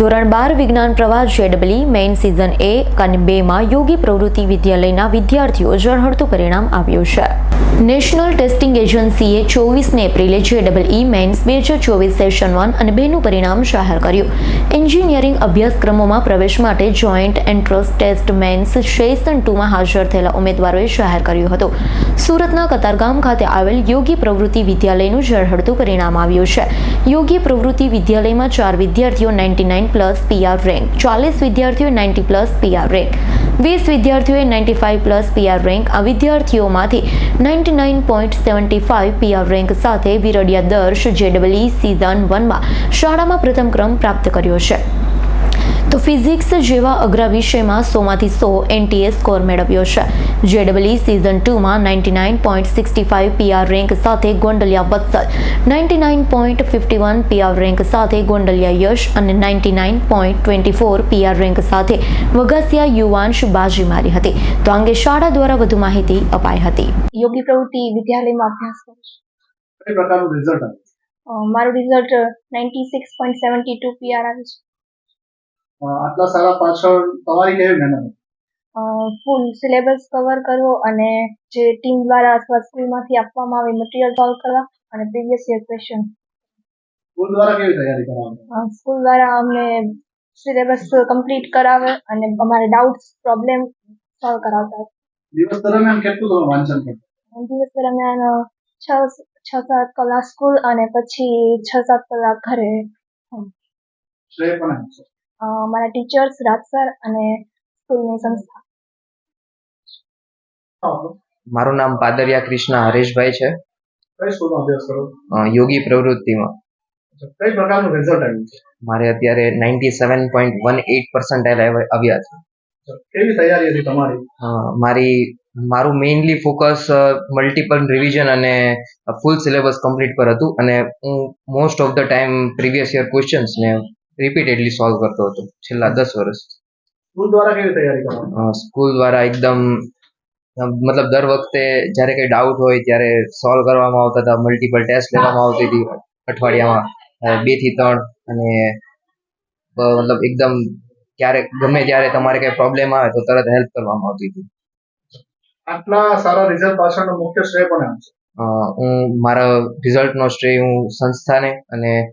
ધોરણ બાર વિજ્ઞાન પ્રવાહ જેડબલી મેઇન સિઝન એ અને બેમાં યોગી પ્રવૃત્તિ વિદ્યાલયના વિદ્યાર્થીઓ ઝળહળતું પરિણામ આવ્યું છે. નેશનલ ટેસ્ટિંગ એજન્સીએ ચોવીસને એપ્રિલે જેડબલઈ મેઇન્સ બે હજાર ચોવીસ સેશન વન અને બેનું પરિણામ જાહેર કર્યું. એન્જિનિયરિંગ અભ્યાસક્રમોમાં પ્રવેશ માટે joint entrance test mains session ટુમાં હાજર થયેલા ઉમેદવારોએ જાહેર કર્યું હતું. સુરતના કતારગામ ખાતે આવેલ યોગી પ્રવૃત્તિ વિદ્યાલયનું ઝળહળતું પરિણામ આવ્યું છે. યોગી પ્રવૃત્તિ વિદ્યાલયમાં ચાર વિદ્યાર્થીઓ ninety nine plus PR rank ચાલીસ વિદ્યાર્થીઓ નાઇન્ટી પ્લસ પીઆર રેન્ક વીસ વિદ્યાર્થીઓએ ninety five plus PR rank આ વિદ્યાર્થીઓમાંથી ninety nine point seventy five PR rank સાથે વિરડિયા દર્શ જેડબલઈ સીઝન વનમાં શાળામાં પ્રથમ ક્રમ પ્રાપ્ત કર્યો છે તો ફિઝિક્સ જેવા અઘરા વિષયમાં સોમાંથી સો એનટીએ સ્કોર મેળવ્યો છે. જેડબલી season ટુમાં ninety nine point sixty five PR rank સાથે Gondaliya Vatsal ninety nine point fifty one PR rank સાથે ગોંડલિયા યશ અને ninety nine point twenty four PR rank સાથે વગાસિયા યુવાંશ બાજી મારી હતી. તો આ અંગે શાળા દ્વારા વધુ માહિતી અપાઈ હતી. યોગી પ્રવૃત્તિ વિદ્યાલયમાં અભ્યાસ કરું છું? કઈ પ્રકારનું રિઝલ્ટ આવ્યું? અ, મારું result ninety six point seventy two PR આવ્યું છે. આટલા સારા પાછળ તમારી કેવી મહેનત ફૂલ સિલેબસ કવર કરવો અને જે ટીમ દ્વારા અથવા સ્કૂલમાંથી આપવામાં આવે મટીરિયલ સોલ્વ કરવા અને પ્રીવિયસ યર ક્વેશ્ચન સ્કૂલ દ્વારા કેવી તૈયારી કરાવવામાં સ્કૂલ દ્વારા અમને સિલેબસ કમ્પ્લીટ કરાવે અને અમારે ડાઉટ્સ પ્રોબ્લેમ સોલ્વ કરાવતા દિવસ દરમિયાન કેટલું તમે વાંચન કરતા દિવસ દરમિયાન છ છ સાત કલાક સ્કૂલ અને પછી છ સાત કલાક ઘરે. શ્રેય પણ મારા ટીચર્સ રાજ સર અને સ્કૂલની સંસ્થા. મારું નામ પાદરિયા કૃષ્ણ હરેશભાઈ છે. કઈ સ્કૂલમાં અભ્યાસ કરો? યોગી પ્રવૃત્તિમાં. કઈ પ્રકારનું રિઝલ્ટ આવ્યું છે? મારે અત્યારે ninety seven point one eight percentile આવ્યા છે. કેવી તૈયારી હતી તમારી? મારી મારું મેઇનલી ફોકસ મલ્ટિપલ રિવિઝન અને ફૂલ સિલેબસ કમ્પ્લીટ પર હતું. અને હું most of the time previous year ક્વેશ્ચન્સને repeatedly solve કરતો હતો. છેલ્લા દસ વર્ષ. સ્કૂલ દ્વારા કેવી તૈયારી કરવામાં સ્કૂલ દ્વારા એકદમ મતલબ દર વખતે જ્યારે કંઈ ડાઉટ હોય ત્યારે સોલ્વ કરવામાં આવતા હતા. મલ્ટિપલ ટેસ્ટ લેવામાં આવતી હતી અઠવાડિયામાં. બેથી ત્રણ અને મતલબ એકદમ ક્યારેક ગમે ત્યારે તમારે કંઈ પ્રોબ્લેમ આવે તો તરત હેલ્પ કરવામાં આવતી હતી. આટલા સારા રિઝલ્ટ પાછળનો મુખ્ય શ્રેય પણ એમ છે? હું મારા રિઝલ્ટનો શ્રેય હું સંસ્થાને અને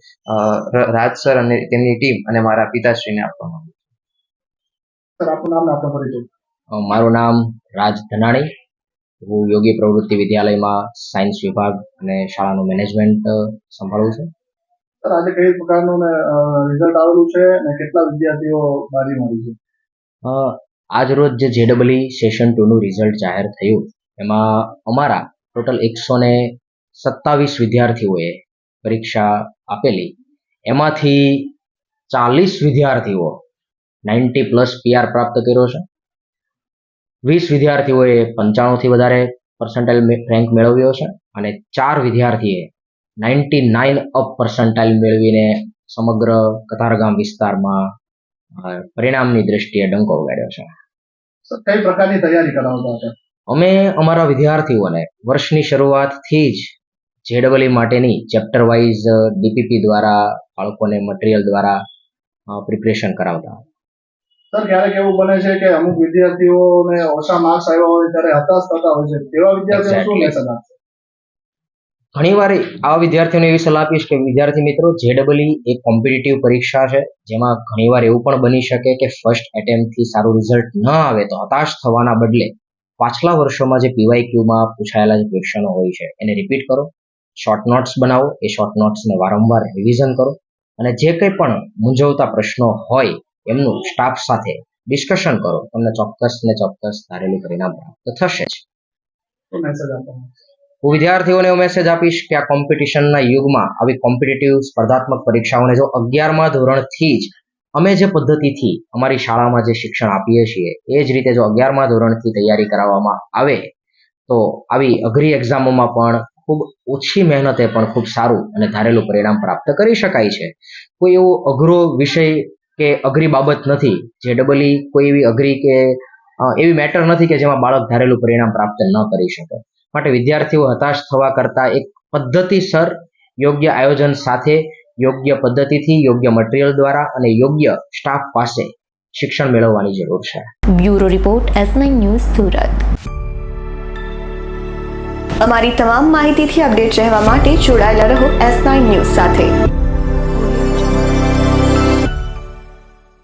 રાજ સર અને તેમની ટીમ અને મારા પિતાશ્રીને આપવા માંગુ છું. સર આપનું નામ ને આપનો પરિચય. મારું નામ રાજ ધનાણી. હું યોગી પ્રવૃત્તિ વિદ્યાલયમાં સાયન્સ વિભાગ અને શાળાનું મેનેજમેન્ટ સંભાળું છું. સર આજે કઈ પ્રકારનું ને રિઝલ્ટ આવેલું છે અને કેટલા વિદ્યાર્થીઓ બારી મારી છે? અ, આજ રોજ જે જેડબલી સેશન ટુનું રિઝલ્ટ જાહેર થયું એમાં અમારા ટોટલ એકસો ને સત્તાવીસ વિદ્યાર્થીઓએ પરીક્ષા આપેલી. એમાંથી ચાલીસ વિદ્યાર્થીઓ નાઇન્ટી પ્લસ પીઆર પ્રાપ્ત કર્યો છે. વીસ વિદ્યાર્થીઓએ પંચાણુંથી વધારે પર્સન્ટાઇલ રેન્ક મેળવ્યો છે અને ચાર વિદ્યાર્થીએ નાઇન્ટી નાઇન અપ પર્સન્ટાઇલ મેળવીને સમગ્ર કતારગામ વિસ્તારમાં પરિણામની દ્રષ્ટિએ ડંકો વગાડ્યો છે. કઈ પ્રકારની તૈયારી કરાવતા હતા? અમે અમારા વિદ્યાર્થીઓને વર્ષની શરૂઆતથી જ જેડબલઈ માટેની ચેપ્ટર વાઇઝ ડીપીપી દ્વારા બાળકોને મટીરિયલ દ્વારા પ્રિપરેશન કરાવતા સર ક્યારેક એવું બને છે કે અમુક વિદ્યાર્થીઓને ઓછા માર્ક્સ આવ્યા હોય ત્યારે હતાશ થતા હોય છે. તેવા વિદ્યાર્થીઓ શું લેસન આપશે? ઘણીવાર આવા વિદ્યાર્થીઓને એવી સલાહ આપીશ કે વિદ્યાર્થી મિત્રો જેડબલઈ એક કોમ્પિટિટિવ પરીક્ષા છે જેમાં ઘણીવાર એવું પણ બની શકે કે ફર્સ્ટ એટેમ્પથી સારું રિઝલ્ટ ન આવે તો હતાશ થવાના બદલે પાછલા વર્ષોમાં જે પીવાયક્યુમાં પૂછાયેલા જે ક્વેશ્ચનો હોય છે એને રિપીટ કરો. શોર્ટ નોટ્સ બનાવો. એ શોર્ટ નોટ્સને વારંવાર રિવિઝન કરો. અને જે કંઈ પણ મૂંઝવતા પ્રશ્નો હોય એમનું સ્ટાફ સાથે ડિસ્કશન કરો. તમને ચોક્કસ ને ચોક્કસ ધારેલું પરિણામ પ્રાપ્ત થશે જ. હું વિદ્યાર્થીઓને હું મેસેજ આપીશ કે આ કોમ્પિટિશનના યુગમાં આવી કોમ્પિટિટિવ સ્પર્ધાત્મક પરીક્ષાઓને જો અગિયારમા ધોરણથી જ અમે જે પદ્ધતિથી અમારી શાળામાં જે શિક્ષણ આપીએ છીએ, એ જ રીતે જો અગિયારમા ધોરણથી તૈયારી કરાવવામાં આવે, તો આવી અઘરી એક્ઝામોમાં પણ ખૂબ ઓછી મહેનતે પણ ખૂબ સારું અને ધારેલું પરિણામ પ્રાપ્ત કરી શકાય છે. કોઈ એવો અઘરો વિષય કે અઘરી બાબત નથી, જે ડબલી કોઈ એવી અઘરી કે એવી મેટર નથી કે જેમાં બાળક ધારેલું પરિણામ પ્રાપ્ત ન કરી શકે. માટે વિદ્યાર્થીઓ હતાશ થવા કરતાં એક પદ્ધતિસર યોગ્ય આયોજન સાથે યોગ્ય પદ્ધતિથી યોગ્ય મટીરિયલ દ્વારા અને યોગ્ય સ્ટાફ પાસે શિક્ષણ મેળવવાની જરૂર છે. Bureau report S nine news Surat. અમારી તમામ માહિતીથી અપડેટ રહેવા માટે જોડાયેલા રહો એસ નાઇન ન્યૂઝ સાથે.